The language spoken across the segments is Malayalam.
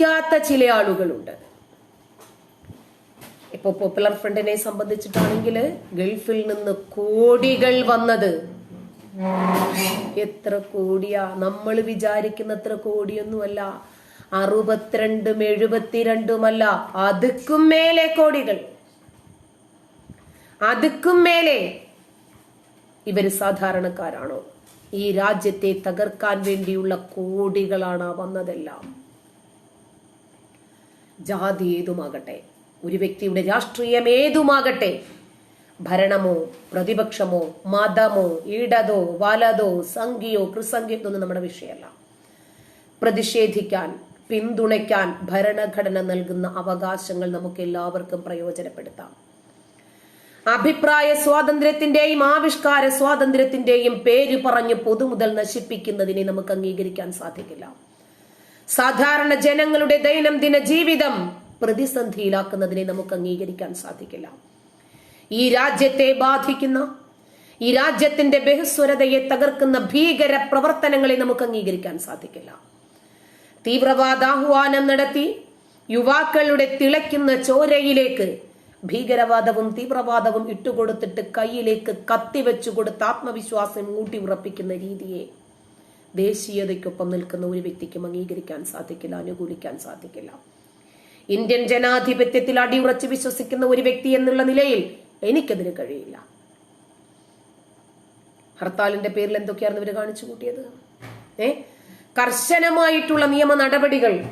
ചിന്തിക്കാത്ത ചില ആളുകളുണ്ട്. ഇപ്പൊ പോപ്പുലർ ഫ്രണ്ടിനെ സംബന്ധിച്ചിട്ടാണെങ്കിൽ ഗൾഫിൽ നിന്ന് കോടികൾ വന്നത് എത്ര കോടിയാ? നമ്മൾ വിചാരിക്കുന്ന കോടിയൊന്നുമല്ല. അറുപത്തിരണ്ടും എഴുപത്തിരണ്ടുമല്ല. അതുക്കും മേലെ കോടികൾ. അതുക്കും മേലെ ഇവർ സാധാരണക്കാരാണോ? ഈ രാജ്യത്തെ തകർക്കാൻ വേണ്ടിയുള്ള കോടികളാണ് വന്നതെല്ലാം. ജാതി ഏതുമാകട്ടെ ഒരു വ്യക്തിയുടെ രാഷ്ട്രീയം ഏതുമാകട്ടെ ഭരണമോ പ്രതിപക്ഷമോ മതമോ ഇടതോ വലതോ ക്രിസംഖ്യോ ഇതൊന്നും നമ്മുടെ വിഷയമല്ല. പ്രതിഷേധിക്കാൻ പിന്തുണയ്ക്കാൻ ഭരണഘടന നൽകുന്ന അവകാശങ്ങൾ നമുക്ക് എല്ലാവർക്കും പ്രയോജനപ്പെടുത്താം. അഭിപ്രായ സ്വാതന്ത്ര്യത്തിന്റെയും ആവിഷ്കാര സ്വാതന്ത്ര്യത്തിന്റെയും പേര് പറഞ്ഞ് പൊതുമുതൽ നശിപ്പിക്കുന്നതിനെ നമുക്ക് അംഗീകരിക്കാൻ സാധിക്കില്ല. സാധാരണ ജനങ്ങളുടെ ദൈനംദിന ജീവിതം പ്രതിസന്ധിയിലാക്കുന്നതിനെ നമുക്ക് അംഗീകരിക്കാൻ സാധിക്കില്ല. ഈ രാജ്യത്തെ ബാധിക്കുന്ന ഈ രാജ്യത്തിന്റെ ബഹുസ്വരതയെ തകർക്കുന്ന ഭീകര പ്രവർത്തനങ്ങളെ നമുക്ക് അംഗീകരിക്കാൻ സാധിക്കില്ല. തീവ്രവാദാഹ്വാനം നടത്തി യുവാക്കളുടെ തിളയ്ക്കുന്ന ചോരയിലേക്ക് ഭീകരവാദവും തീവ്രവാദവും ഇട്ടുകൊടുത്തിട്ട് കയ്യിലേക്ക് കത്തിവെച്ചു കൊടുത്ത് ആത്മവിശ്വാസം ഊട്ടി ഉറപ്പിക്കുന്ന രീതിയെ ദേശീയതയ്ക്കൊപ്പം നിൽക്കുന്ന ഒരു വ്യക്തിക്കും അംഗീകരിക്കാൻ സാധിക്കില്ല അനുകൂലിക്കാൻ സാധിക്കില്ല. ഇന്ത്യൻ ജനാധിപത്യത്തിൽ അടിയുറച്ച് വിശ്വസിക്കുന്ന ഒരു വ്യക്തി എന്നുള്ള നിലയിൽ എനിക്കതിന് കഴിയില്ല. ഹർത്താലിന്റെ പേരിൽ എന്തൊക്കെയായിരുന്നു ഇവർ കാണിച്ചു കൂട്ടിയത്? ഏ? കർശനമായിട്ടുള്ള നിയമ നടപടികൾ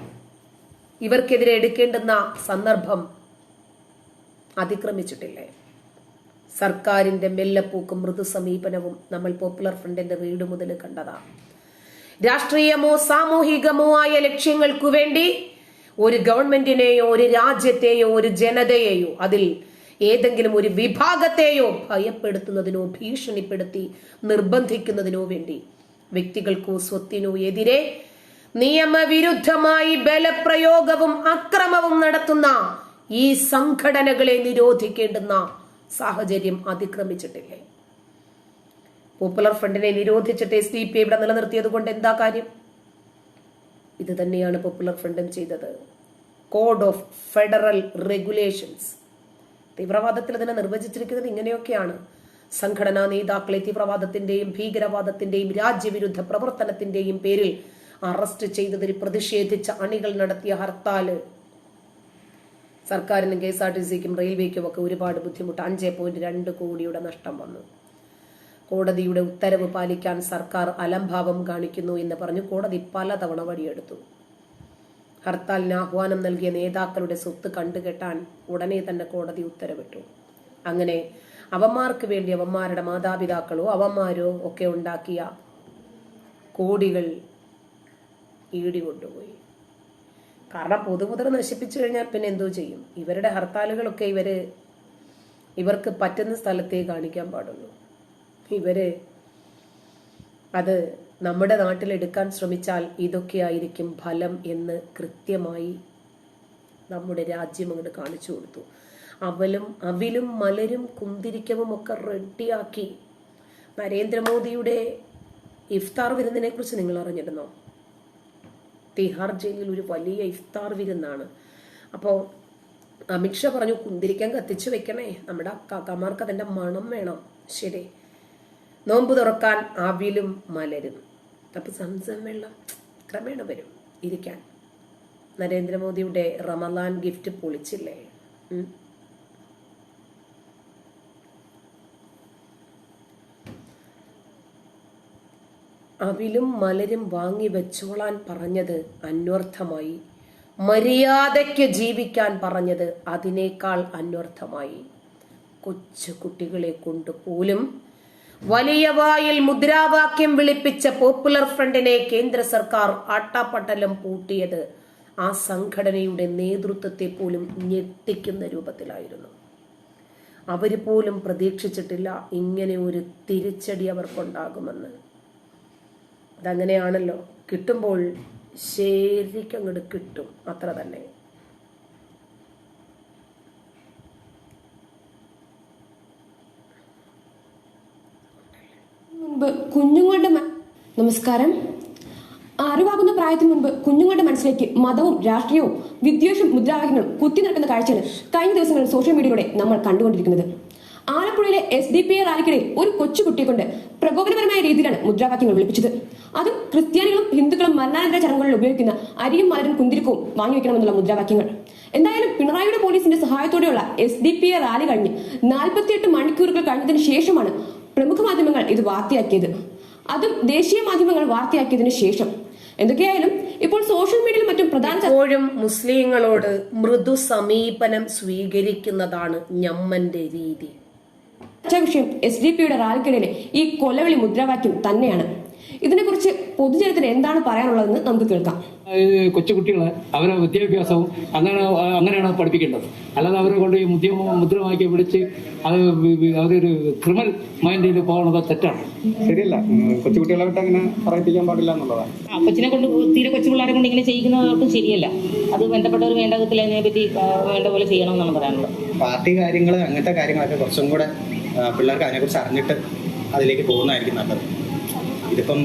ഇവർക്കെതിരെ എടുക്കേണ്ടുന്ന സന്ദർഭം അതിക്രമിച്ചിട്ടില്ലേ? സർക്കാരിന്റെ മെല്ലപ്പൂക്കും മൃദു സമീപനവും നമ്മൾ പോപ്പുലർ ഫ്രണ്ടിന്റെ വീട് മുതൽ കണ്ടതാണ് രാഷ്ട്രീയമോ സാമൂഹികമോ ആയ ലക്ഷ്യങ്ങൾക്കു വേണ്ടി ഒരു ഗവൺമെന്റിനെയോ ഒരു രാജ്യത്തെയോ ഒരു ജനതയെയോ അതിൽ ഏതെങ്കിലും ഒരു വിഭാഗത്തെയോ ഭയപ്പെടുത്തുന്നതിനോ ഭീഷണിപ്പെടുത്തി നിർബന്ധിക്കുന്നതിനോ വേണ്ടി വ്യക്തികൾക്കോ സ്വത്തിനോ എതിരെ നിയമവിരുദ്ധമായി ബലപ്രയോഗവും അക്രമവും നടത്തുന്ന ഈ സംഘടനകളെ നിരോധിക്കേണ്ടുന്ന സാഹചര്യം അതിക്രമിച്ചിട്ടില്ലേ? പോപ്പുലർ ഫ്രണ്ടിനെ നിരോധിച്ചിട്ട് എസ് ഡി പി ഇവിടെ നിലനിർത്തിയത് കൊണ്ട് എന്താ കാര്യം? ഇത് തന്നെയാണ് പോപ്പുലർ ഫ്രണ്ടും ചെയ്തത്. കോഡ് ഓഫ് ഫെഡറൽ റെഗുലേഷൻസ് തീവ്രവാദത്തിൽ അതിനെ നിർവചിച്ചിരിക്കുന്നത് ഇങ്ങനെയൊക്കെയാണ്. സംഘടനാ നേതാക്കളെ തീവ്രവാദത്തിന്റെയും ഭീകരവാദത്തിന്റെയും രാജ്യവിരുദ്ധ പ്രവർത്തനത്തിന്റെയും പേരിൽ അറസ്റ്റ് ചെയ്തതിൽ പ്രതിഷേധിച്ച അണികൾ നടത്തിയ ഹർത്താൽ. സർക്കാരിനും കെ എസ് ആർ ടി സിക്കും റെയിൽവേക്കും ഒക്കെ ഒരുപാട് ബുദ്ധിമുട്ട്. അഞ്ച് പോയിന്റ് രണ്ട് കോടിയുടെ നഷ്ടം വന്നു. കോടതിയുടെ ഉത്തരവ് പാലിക്കാൻ സർക്കാർ അലംഭാവം കാണിക്കുന്നു എന്ന് പറഞ്ഞു. കോടതി പലതവണ വഴിയെടുത്തു. ഹർത്താലിന് ആഹ്വാനം നൽകിയ നേതാക്കളുടെ സ്വത്ത് കണ്ടുകെട്ടാൻ ഉടനെ തന്നെ കോടതി ഉത്തരവിട്ടു. അങ്ങനെ അവന്മാർക്ക് വേണ്ടി അവന്മാരുടെ മാതാപിതാക്കളോ അവന്മാരോ ഒക്കെ ഉണ്ടാക്കിയ കോടികൾ ഈടി കൊണ്ടുപോയി. കാരണം പൊതുമുതൽ നശിപ്പിച്ചു കഴിഞ്ഞാൽ പിന്നെ എന്തോ ചെയ്യും. ഇവരുടെ ഹർത്താലുകളൊക്കെ ഇവർ ഇവർക്ക് പറ്റുന്ന സ്ഥലത്തേ കാണിക്കാൻ പാടുള്ളൂ. ഇവർ അത് നമ്മുടെ നാട്ടിൽ എടുക്കാൻ ശ്രമിച്ചാൽ ഇതൊക്കെയായിരിക്കും ഫലം എന്ന് കൃത്യമായി നമ്മുടെ രാജ്യം അങ്ങോട്ട് കാണിച്ചു കൊടുത്തു. അവലും അവിലും മലരും കുന്തിരിക്കവും ഒക്കെ റെഡിയാക്കി. നരേന്ദ്രമോദിയുടെ ഇഫ്താർ വിരുന്നിനെ കുറിച്ച് നിങ്ങൾ അറിഞ്ഞിരുന്നോ? തിഹാർ ജയിലിൽ ഒരു വലിയ ഇഫ്താർ വിരുന്നാണ്. അപ്പോൾ അമിത്ഷാ പറഞ്ഞു കുന്തിരിക്കാൻ കത്തിച്ചു വെക്കണേ. നമ്മുടെ കാക്കാമാർക്ക് അതിന്റെ മണം വേണം. ശരി. നോമ്പ് തുറക്കാൻ അവിലും മലരും. അപ്പൊ സംസം വെള്ളം ക്രമേണ വരും. ഇരിക്കാൻ. നരേന്ദ്രമോദിയുടെ റമലാൻ ഗിഫ്റ്റ് പൊളിച്ചില്ലേ. അവിലും മലരും വാങ്ങി വെച്ചോളാൻ പറഞ്ഞത് അന്വർത്ഥമായി. മര്യാദയ്ക്ക് ജീവിക്കാൻ പറഞ്ഞത് അതിനേക്കാൾ അന്വർത്ഥമായി. കൊച്ചു കുട്ടികളെ കൊണ്ട് പോലും വലിയ വായിൽ മുദ്രാവാക്യം വിളിപ്പിച്ച പോപ്പുലർ ഫ്രണ്ടിനെ കേന്ദ്ര സർക്കാർ ആട്ടാപ്പട്ടലം പൂട്ടിയത് ആ സംഘടനയുടെ നേതൃത്വത്തെ പോലും ഞെട്ടിക്കുന്ന രൂപത്തിലായിരുന്നു. അവർ പോലും പ്രതീക്ഷിച്ചിട്ടില്ല ഇങ്ങനെ ഒരു തിരിച്ചടി അവർക്കുണ്ടാകുമെന്ന്. അതങ്ങനെയാണല്ലോ. കിട്ടുമ്പോൾ ശരിക്കും അങ്ങോട്ട് കിട്ടും. അത്ര തന്നെ. മുൻപ് കുഞ്ഞുങ്ങളുടെ നമസ്കാരം. അറിവാകുന്ന പ്രായത്തിന് മുൻപ് കുഞ്ഞുങ്ങളുടെ മനസ്സിലേക്ക് മതവും രാഷ്ട്രീയവും വിദ്വേഷവും മുദ്രാവാക്യങ്ങളും കുത്തി നിൽക്കുന്ന കാഴ്ചയാണ് കഴിഞ്ഞ ദിവസങ്ങളിൽ സോഷ്യൽ മീഡിയയിലൂടെ നമ്മൾ കണ്ടുകൊണ്ടിരിക്കുന്നത്. ആലപ്പുഴയിലെ എസ് ഡി പി ഐ റാലിക്കിടയിൽ ഒരു കൊച്ചുകുട്ടിയെ കൊണ്ട് പ്രകോപനപരമായ രീതിയിലാണ് മുദ്രാവാക്യങ്ങൾ വിളിപ്പിച്ചത്. അതും ക്രിസ്ത്യാനികളും ഹിന്ദുക്കളും മരണാനന്തര ചടങ്ങുകളിൽ ഉപയോഗിക്കുന്ന അരിയും മലരും കുന്തിരിക്കവും വാങ്ങിവെക്കണമെന്നുള്ള മുദ്രാവാക്യങ്ങൾ. എന്തായാലും പിണറായിയുടെ പോലീസിന്റെ സഹായത്തോടെയുള്ള S D P I rally കഴിഞ്ഞ് നാൽപ്പത്തിയെട്ട് മണിക്കൂറുകൾ കഴിഞ്ഞതിന് ശേഷമാണ് പ്രമുഖ മാധ്യമങ്ങൾ ഇത് വാർത്തയാക്കിയത്. അതും ദേശീയ മാധ്യമങ്ങൾ വാർത്തയാക്കിയതിനു ശേഷം. എന്തൊക്കെയായാലും ഇപ്പോൾ സോഷ്യൽ മീഡിയയിൽ മറ്റും പ്രധാന എപ്പോഴും മുസ്ലിങ്ങളോട് മൃദു സമീപനം സ്വീകരിക്കുന്നതാണ് ഞമ്മന്റെ രീതി. ചർച്ചാ വിഷയം എസ് ഡി പിയുടെ റാലിക്കിടയിലെ ഈ കൊലവിളി മുദ്രാവാക്യം തന്നെയാണ്. ഇതിനെക്കുറിച്ച് പൊതുജനത്തിന് എന്താണ് പറയാനുള്ളതെന്ന് നമുക്ക് കേൾക്കാം. കൊച്ചുകുട്ടികളെ അവരെ വിദ്യാഭ്യാസവും അങ്ങനെ അങ്ങനെയാണ് പഠിപ്പിക്കേണ്ടത്. അല്ലാതെ അവരെ കൊണ്ട് ഈ മുദ്ര മുദ്രമാക്കി പിടിച്ച് അത് അവരൊരു ക്രിമിനൽ മൈൻഡിൽ പോകുന്നത് തെറ്റാണ്. ശരിയല്ല. കൊച്ചുകുട്ടികളെ വിട്ട് അങ്ങനെ പറയിപ്പിക്കാൻ പാടില്ല എന്നുള്ളതാണ്. അപ്പച്ചിനെ കൊച്ചിനെ കൊണ്ട് തീരെ കൊച്ചു പിള്ളേരെ കൊണ്ട് ഇങ്ങനെ ചെയ്യുന്നവർക്കും ശരിയല്ല. അത് ബന്ധപ്പെട്ടവർ വേണ്ട വിധത്തിൽ അതിനെപ്പറ്റി വേണ്ട പോലെ ചെയ്യണമെന്നാണ് പറയാനുള്ളത്. പാർട്ടി കാര്യങ്ങൾ അങ്ങനത്തെ കാര്യങ്ങളൊക്കെ കുറച്ചും കൂടെ പിള്ളേർക്ക് അതിനെക്കുറിച്ച് അറിഞ്ഞിട്ട് അതിലേക്ക് പോകുന്നതായിരിക്കും നല്ലത്. ഇതിപ്പം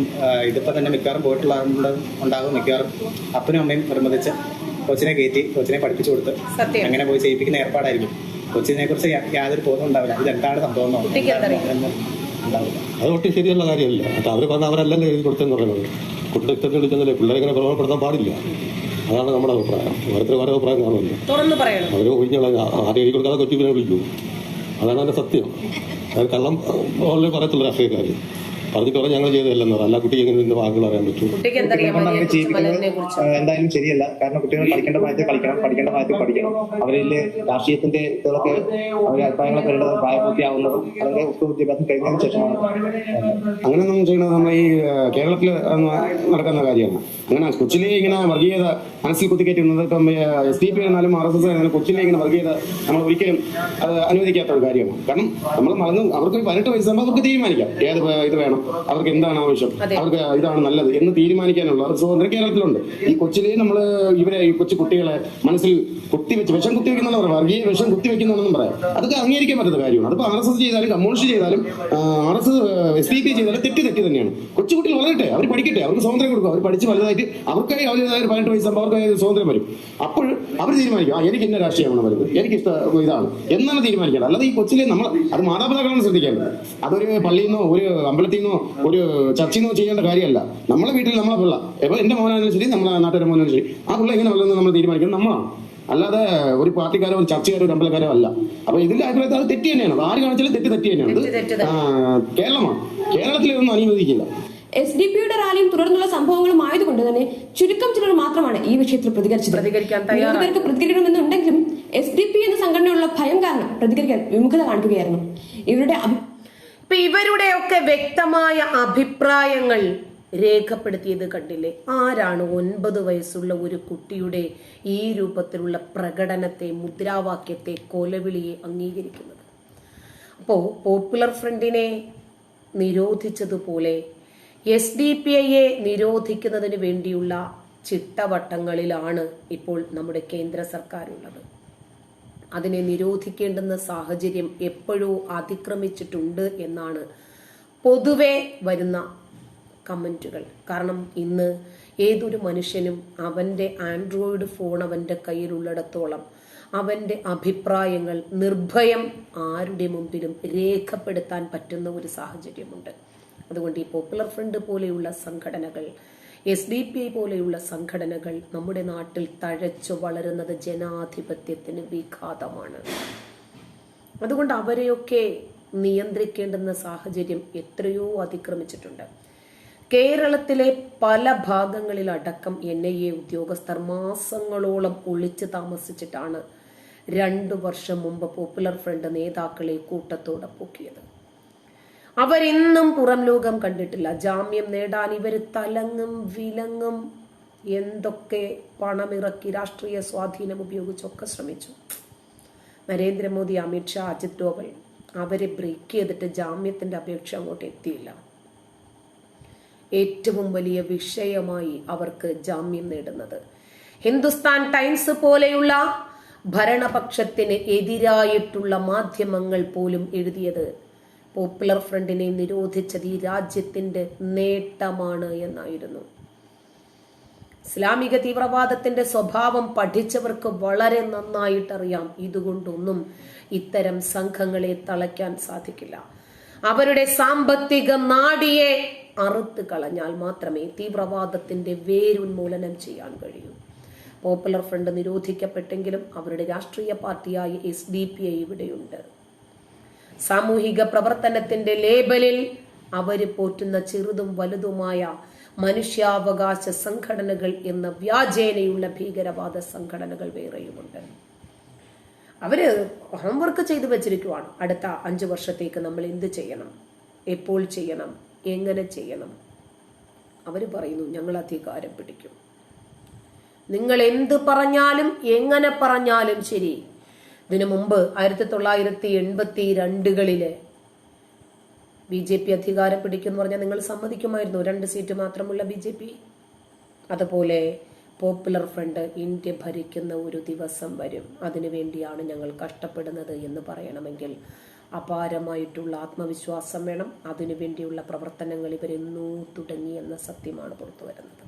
ഇതിപ്പം തന്നെ മിക്കവാറും പോയിട്ടുള്ള ഉണ്ടാകും മിക്കവാറും അപ്പനും അമ്മയും നിർബന്ധിച്ച് കൊച്ചിനെ കയറ്റി കൊച്ചിനെ പഠിപ്പിച്ചു കൊടുത്ത് സത്യം. അങ്ങനെ പോയി ചെയ്യിപ്പിക്കുന്ന ഏർപ്പാടായിരിക്കും. കൊച്ചിനെ കുറിച്ച് യാതൊരു ബോധം ഉണ്ടാവില്ല. ഇതെന്താണ് സംഭവം എന്താണ് സംഭവം എന്ന് അത് ഒട്ടും ശരിയുള്ള കാര്യമല്ല. അത് അവർ പറഞ്ഞ അവരല്ലല്ലോ എഴുതി കൊടുത്തെന്ന് പറയുന്നത്. കുട്ടിയുടെ വിളിച്ചെന്നല്ലേ പിള്ളേരെ ഇങ്ങനെ പ്രയോജനപ്പെടുത്താൻ പാടില്ല. അതാണ് നമ്മുടെ അഭിപ്രായം. ഓരോരുത്തർ ഓരോ അഭിപ്രായം കാണുമല്ലോ. അവർ ഒഴിഞ്ഞ ആരും എഴുതി കൊടുക്കാതെ കൊച്ചിനെ വിളിക്കൂ. അതാണ് അതിന്റെ സത്യം. അത് കള്ളം ഓൾറെഡി പറയത്തുള്ള രാഷ്ട്രീയക്കാർ പറഞ്ഞിട്ട് പറഞ്ഞാൽ ഞങ്ങൾ ചെയ്തതല്ലെന്ന് പറ അല്ല കുട്ടിക്ക് എങ്ങനെ ഇതിന്റെ വാക്കുകൾ അറിയാൻ പറ്റും. അങ്ങനെ ചെയ്യിപ്പിക്കുന്നത് എന്തായാലും ശരിയല്ല. കാരണം കുട്ടികൾ പഠിക്കേണ്ട പ്രായത്തിൽ കളിക്കണം പഠിക്കേണ്ട പ്രായത്തിൽ പഠിക്കണം. അവരിൽ രാഷ്ട്രീയത്തിന്റെ ഇതൊക്കെ അവരുടെ അഭിപ്രായങ്ങളൊക്കെ ഉള്ളത് പ്രായപൂർത്തിയാവുന്നതും അല്ലെങ്കിൽ ഉത്തര വിദ്യാഭ്യാസം കഴിഞ്ഞതിന് ശേഷമാണ്. അങ്ങനെയൊന്നും ചെയ്യുന്നത് നമ്മൾ ഈ കേരളത്തിൽ നടക്കുന്ന കാര്യമാണ്. അങ്ങനെ കൊച്ചിലെ ഇങ്ങനെ വർഗീയത മനസ്സിൽ കുത്തിക്കയറ്റുന്നത് ഇപ്പം എസ് ഡി പി ആയിരുന്നാലും ആർ എസ് എസ് ആയിരുന്നാലും കൊച്ചിലെ ഇങ്ങനെ വർഗീയത നമ്മൾ ഒരിക്കലും അത് അനുവദിക്കാത്ത ഒരു കാര്യമാണ്. കാരണം നമ്മൾ മറന്ന് അവർക്ക് ഒരു പതിനെട്ട് വയസ്സാകുമ്പോൾ അവർക്ക് തീരുമാനിക്കാം. ഏത് ഇത് വേണം. അവർക്ക് എന്താണ് ആവശ്യം? അവർക്ക് ഇതാണ് നല്ലത് എന്ന് തീരുമാനിക്കാനുള്ള സ്വാതന്ത്ര്യം കേരളത്തിലുണ്ട്. ഈ കൊച്ചിലെ നമ്മൾ ഇവരെ ഈ കൊച്ചു കുട്ടികളെ മനസ്സിൽ കുത്തിവെച്ച് വിഷം കുത്തിവെക്കുന്ന പറയാം വർഗീയ വിഷം കുത്തിവെക്കുന്നതെന്നും പറയാം. അതൊക്കെ അംഗീകരിക്കാൻ പറ്റുന്ന കാര്യമാണ്. അതിപ്പോൾ ആർ എസ് എസ് ചെയ്താലും കമ്മ്യൂണിസ്റ്റ് ചെയ്താലും R S S D P ചെയ്താലും തെറ്റ് തെറ്റ് തന്നെയാണ്. കൊച്ചുകുട്ടികൾ വളരട്ടെ അവർ പഠിക്കട്ടെ അവർക്ക് സ്വാതന്ത്ര്യം കൊടുക്കും. അവർ പഠിച്ച് വലുതായിട്ട് അവർക്കായി അവരുടേതായ ഒരു പതിനെട്ട് വയസ്സാകുമ്പോൾ അവർക്ക് സ്വാതന്ത്ര്യം വരും. അപ്പോൾ അവർ തീരുമാനിക്കും ആ എനിക്ക് ഇന്ന രാഷ്ട്രീയമാണ് വരുന്നത് എനിക്ക് ഇഷ്ടം ഇതാണ് എന്നാണ് തീരുമാനിക്കേണ്ടത്. അല്ലാതെ ഈ കൊച്ചിലെ നമ്മൾ അത് മാതാപിതാക്കളാണ് ശ്രദ്ധിക്കേണ്ടത്. അതൊരു പള്ളിയിൽ നിന്നോ ഒരു അമ്പലത്തിൽ നിന്നോ ഒരു ചർച്ചയിൽ നിന്നോ ചെയ്യേണ്ട കാര്യമല്ല. നമ്മളെ വീട്ടിൽ നമ്മളെ പിള്ള. ഇപ്പൊ എന്റെ മോനാണെങ്കിലും ശരി നമ്മളെ നാട്ടുകാരുടെ മോനാണെങ്കിലും ശരി. ആ പിള്ള എങ്ങനെ വളരുന്നത് നമ്മൾ തീരുമാനിക്കുന്നത് നമ്മളാണ്. അല്ലാതെ ഒരു പാർട്ടിക്കാരോ ഒരു ചർച്ചക്കാരോ ഒരു അമ്പലക്കാരോ അല്ല. അപ്പൊ ഇതിന്റെ അഭിപ്രായത്തിൽ അത് തെറ്റ് തന്നെയാണ്. ആര് കാണിച്ചാലും തെറ്റ് തെറ്റ് തന്നെയാണ്. കേരളമാണ്. കേരളത്തിൽ ഇതൊന്നും അനുവദിക്കില്ല. എസ് ഡി പിയുടെ റാലിയും തുടർന്നുള്ള സംഭവങ്ങളും ആയതുകൊണ്ട് തന്നെ ചുരുക്കം ചിലർ മാത്രമാണ് ഈ വിഷയത്തിൽ പ്രതികരിച്ചത്. നിരവധി പേർക്ക് പ്രതികരിക്കണമെന്നുണ്ടെങ്കിലും എസ് ഡി പി എന്ന സംഘടനയുള്ള ഭയം കാരണം പ്രതികരിക്കാൻ വിമുഖത കാണിക്കുകയായിരുന്നു. ഇവരുടെ ഇപ്പൊ ഇവരുടെയൊക്കെ വ്യക്തമായ അഭിപ്രായങ്ങൾ രേഖപ്പെടുത്തിയത് കണ്ടില്ലേ? ആരാണ് ഒൻപത് വയസ്സുള്ള ഒരു കുട്ടിയുടെ ഈ രൂപത്തിലുള്ള പ്രകടനത്തെ മുദ്രാവാക്യത്തെ കൊലവിളിയെ അംഗീകരിക്കുന്നത്? അപ്പോൾ പോപ്പുലർ ഫ്രണ്ടിനെ നിരോധിച്ചതുപോലെ എസ് ഡി പി ഐയെ നിരോധിക്കുന്നതിന് വേണ്ടിയുള്ള ചിട്ടവട്ടങ്ങളിലാണ് ഇപ്പോൾ നമ്മുടെ കേന്ദ്ര സർക്കാരുള്ളത്. അതിനെ നിരോധിക്കേണ്ടുന്ന സാഹചര്യം എപ്പോഴോ അതിക്രമിച്ചിട്ടുണ്ട് എന്നാണ് പൊതുവെ വരുന്ന കമന്റുകൾ കാരണം ഇന്ന് ഏതൊരു മനുഷ്യനും അവന്റെ ആൻഡ്രോയിഡ് ഫോൺ അവന്റെ കയ്യിലുള്ളിടത്തോളം അവന്റെ അഭിപ്രായങ്ങൾ നിർഭയം ആരുടെ മുമ്പിലും രേഖപ്പെടുത്താൻ പറ്റുന്ന ഒരു സാഹചര്യമുണ്ട്. അതുകൊണ്ട് ഈ പോപ്പുലർ ഫ്രണ്ട് പോലെയുള്ള സംഘടനകൾ എസ് ഡി പി ഐ പോലെയുള്ള സംഘടനകൾ നമ്മുടെ നാട്ടിൽ തഴച്ചു വളരുന്നത് ജനാധിപത്യത്തിന് വിഘാതമാണ്. അതുകൊണ്ട് അവരെയൊക്കെ നിയന്ത്രിക്കേണ്ടുന്ന സാഹചര്യം എത്രയോ അതിക്രമിച്ചിട്ടുണ്ട്. കേരളത്തിലെ പല ഭാഗങ്ങളിലടക്കം എൻ ഐ എ ഉദ്യോഗസ്ഥർ മാസങ്ങളോളം ഒളിച്ചു താമസിച്ചിട്ടാണ് രണ്ടു വർഷം മുമ്പ് പോപ്പുലർ ഫ്രണ്ട് നേതാക്കളെ കൂട്ടത്തോടെ പൊക്കിയത്. അവരിന്നും പുറം ലോകം കണ്ടിട്ടില്ല. ജാമ്യം നേടാൻ ഇവർ തലങ്ങും വിലങ്ങും എന്തൊക്കെ പണമിറക്കി രാഷ്ട്രീയ സ്വാധീനം ഉപയോഗിച്ചൊക്കെ ശ്രമിച്ചു. നരേന്ദ്രമോദി അമിത്ഷാ അജിത് ഡോവൽ അവരെ ബ്രേക്ക് ചെയ്തിട്ട് ജാമ്യത്തിന്റെ അപേക്ഷ അങ്ങോട്ട് എത്തിയില്ല. ഏറ്റവും വലിയ വിഷയമായി അവർക്ക് ജാമ്യം നേടുന്നത്. ഹിന്ദുസ്ഥാൻ ടൈംസ് പോലെയുള്ള ഭരണപക്ഷത്തിന് എതിരായിട്ടുള്ള മാധ്യമങ്ങൾ പോലും എഴുതിയത് പോപ്പുലർ ഫ്രണ്ടിനെ നിരോധിച്ചത് ഈ രാജ്യത്തിന്റെ നേട്ടമാണ് എന്നായിരുന്നു. ഇസ്ലാമിക തീവ്രവാദത്തിന്റെ സ്വഭാവം പഠിച്ചവർക്ക് വളരെ നന്നായിട്ടറിയാം. ഇതുകൊണ്ടൊന്നും ഇത്തരം സംഘങ്ങളെ തളയ്ക്കാൻ സാധിക്കില്ല. അവരുടെ സാമ്പത്തിക നാടിയെ അറുത്ത് കളഞ്ഞാൽ മാത്രമേ തീവ്രവാദത്തിന്റെ വേരുന്മൂലനം ചെയ്യാൻ കഴിയൂ. പോപ്പുലർ ഫ്രണ്ട് നിരോധിക്കപ്പെട്ടെങ്കിലും അവരുടെ രാഷ്ട്രീയ പാർട്ടിയായ എസ് ഡി പി ഐ ഇവിടെയുണ്ട്. സാമൂഹിക പ്രവർത്തനത്തിന്റെ ലേബലിൽ അവർ പോറ്റുന്ന ചെറുതും വലുതുമായ മനുഷ്യാവകാശ സംഘടനകൾ എന്ന വ്യാജേനയുള്ള ഭീകരവാദ സംഘടനകൾ വേറെയുമുണ്ട്. അവർ ഹോംവർക്ക് ചെയ്തു വെച്ചിരിക്കുവാണ്. അടുത്ത അഞ്ചു വർഷത്തേക്ക് നമ്മൾ എന്ത് ചെയ്യണം? എപ്പോൾ ചെയ്യണം? എങ്ങനെ ചെയ്യണം? അവർ പറയുന്നു ഞങ്ങൾ അധികാരം പിടിക്കും. നിങ്ങൾ എന്ത് പറഞ്ഞാലും എങ്ങനെ പറഞ്ഞാലും ശരി. ഇതിനു മുമ്പ് ആയിരത്തി തൊള്ളായിരത്തി എൺപത്തി രണ്ടുകളിൽ ബി ജെ പി അധികാരം പിടിക്കുമെന്ന് പറഞ്ഞാൽ നിങ്ങൾ സമ്മതിക്കുമായിരുന്നു. രണ്ട് സീറ്റ് മാത്രമുള്ള ബി ജെ പി. അതുപോലെ പോപ്പുലർ ഫ്രണ്ട് ഇന്ത്യ ഭരിക്കുന്ന ഒരു ദിവസം വരും. അതിനുവേണ്ടിയാണ് ഞങ്ങൾ കഷ്ടപ്പെടുന്നത് എന്ന് പറയണമെങ്കിൽ അപാരമായിട്ടുള്ള ആത്മവിശ്വാസം വേണം. അതിനുവേണ്ടിയുള്ള പ്രവർത്തനങ്ങൾ ഇവരെന്നോ തുടങ്ങി എന്ന സത്യമാണ് പുറത്തു വരുന്നത്.